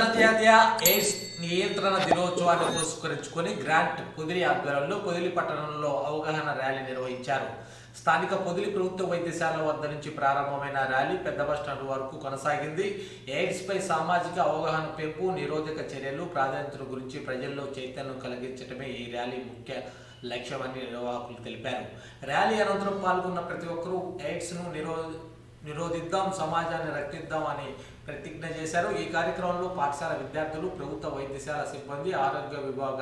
అంతర్జాతీయ ఎయిడ్స్ నియంత్రణ దినోత్సవాన్ని పురస్కరించుకొని గ్రాంట్ పొదిలి ఆధ్వర్యంలో పొదిలి పట్టణంలో అవగాహన ర్యాలీ నిర్వహించారు. స్థానిక పొదిలి ప్రభుత్వ వైద్యశాల వద్ద నుంచి ప్రారంభమైన ర్యాలీ పెద్ద బస్టాండ్ వరకు కొనసాగింది. ఎయిడ్స్ పై సామాజిక అవగాహన పెంపు నిరోధక చర్యలు ప్రాధాన్యతల గురించి ప్రజల్లో చైతన్యం కలిగించడమే ఈ ర్యాలీ ముఖ్య లక్ష్యమని నిర్వాహకులు తెలిపారు. ర్యాలీ అనంతరం పాల్గొన్న ప్రతి ఒక్కరూ ఎయిడ్స్ను నిరో నిరోధిద్దాం సమాజాన్ని రక్షిద్దాం అని ప్రతిజ్ఞ చేశారు. ఈ కార్యక్రమంలో పాఠశాల విద్యార్థులు ప్రభుత్వ వైద్యశాల సిబ్బంది ఆరోగ్య విభాగ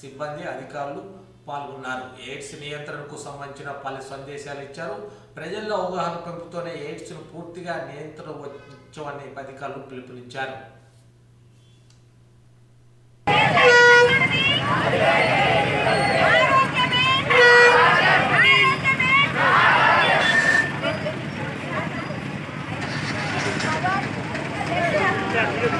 సిబ్బంది అధికారులు పాల్గొన్నారు. ఎయిడ్స్ నియంత్రణకు సంబంధించిన పలు సందేశాలు ఇచ్చారు. ప్రజల్లో అవగాహన పెంపుతోనే ఎయిడ్స్ను పూర్తిగా నియంత్రించవని అధికారులు పిలుపునిచ్చారు. Thank you.